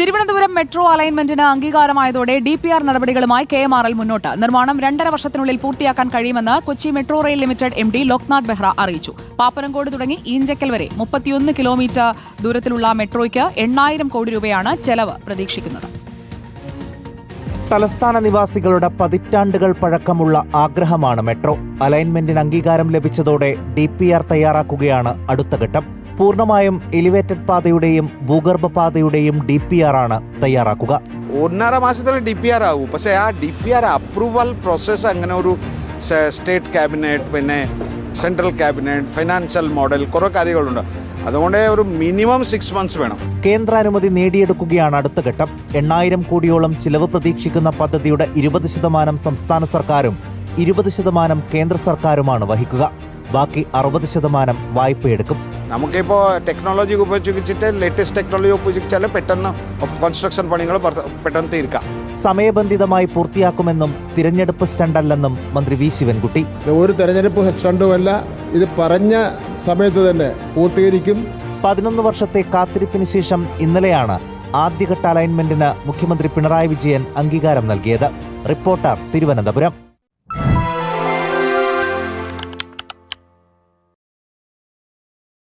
Thiruvananthapuram metro അലൈൻമെന്റിന് അംഗീകാരമായതോടെ D P R നടപടികളുമായി കെ എം ആർ എൽ മുന്നോട്ട്. നിർമ്മാണം രണ്ടര വർഷത്തിനുള്ളിൽ പൂർത്തിയാക്കാൻ കഴിയുമെന്ന് Kochi metro rail limited M D Loknath Behera അറിയിച്ചു. പാപ്പനംകോട് തുടങ്ങി ഈഞ്ചക്കൽ വരെ മുപ്പത്തിയൊന്ന് കിലോമീറ്റർ ദൂരത്തിലുള്ള മെട്രോയ്ക്ക് എണ്ണായിരം കോടി രൂപയാണ് ചെലവ് പ്രതീക്ഷിക്കുന്നത്. തലസ്ഥാന നിവാസികളുടെ പതിറ്റാണ്ടുകൾ പഴക്കമുള്ള ആഗ്രഹമാണ് മെട്രോ. അലൈൻമെന്റിന് അംഗീകാരം ലഭിച്ചതോടെ ഡി പി ആർ തയ്യാറാക്കുകയാണ് അടുത്ത ഘട്ടം. പൂർണമായും എലിവേറ്റഡ് പാതയുടെയും ഭൂഗർഭ പാതയുടെയും ഡി പി ആർ ആണ് തയ്യാറാക്കുക. ഒന്നര മാസത്തിൽ ഡി പി ആർ ആവും. പക്ഷേ ആ D P R approval process അങ്ങനെ ഒരു സ്റ്റേറ്റ് ക്യാബിനറ്റ് പിന്നെ സെൻട്രൽ ക്യാബിനറ്റ് ഫൈനാൻഷ്യൽ മോഡൽ കുറേ കാര്യങ്ങളുണ്ട്. അതുകൊണ്ട് ഒരു മിനിമം സിക്സ് മന്ത്സ് വേണം. കേന്ദ്രാനുമതി നേടിയെടുക്കുകയാണ് അടുത്ത ഘട്ടം. എണ്ണായിരം കോടിയോളം ചിലവ് പ്രതീക്ഷിക്കുന്ന പദ്ധതിയുടെ ഇരുപത് ശതമാനം സംസ്ഥാന സർക്കാരും ഇരുപത് ശതമാനം കേന്ദ്ര സർക്കാരുമാണ് വഹിക്കുക. ബാക്കി അറുപത് ശതമാനം വായ്പയെടുക്കും നമുക്കിപ്പോൾ ടെക്നോളജി ഉപയോഗിച്ചിട്ട് ലേറ്റസ്റ്റ് ടെക്നോളജി ഉപയോഗിച്ചാൽ പെട്ടെന്ന് കൺസ്ട്രക്ഷൻ പണികൾ പെട്ടെന്ന് തീർക്കാം. സമയബന്ധിതമായി പൂർത്തിയാക്കുമെന്നും തിരഞ്ഞെടുപ്പ് സ്റ്റണ്ടല്ലെന്നും മന്ത്രി വി ശിവൻകുട്ടി. ഒരു തെരഞ്ഞെടുപ്പ് സ്റ്റണ്ടുമല്ല ഇത് പറഞ്ഞ സമയത്ത് തന്നെ പൂർത്തീകരിക്കും. പതിനൊന്ന് വർഷത്തെ കാത്തിരിപ്പിന് ശേഷം ഇന്നലെയാണ് ആദ്യഘട്ട അലൈൻമെന്റിന് മുഖ്യമന്ത്രി പിണറായി വിജയൻ അംഗീകാരം നൽകിയത്. റിപ്പോർട്ടർ തിരുവനന്തപുരം.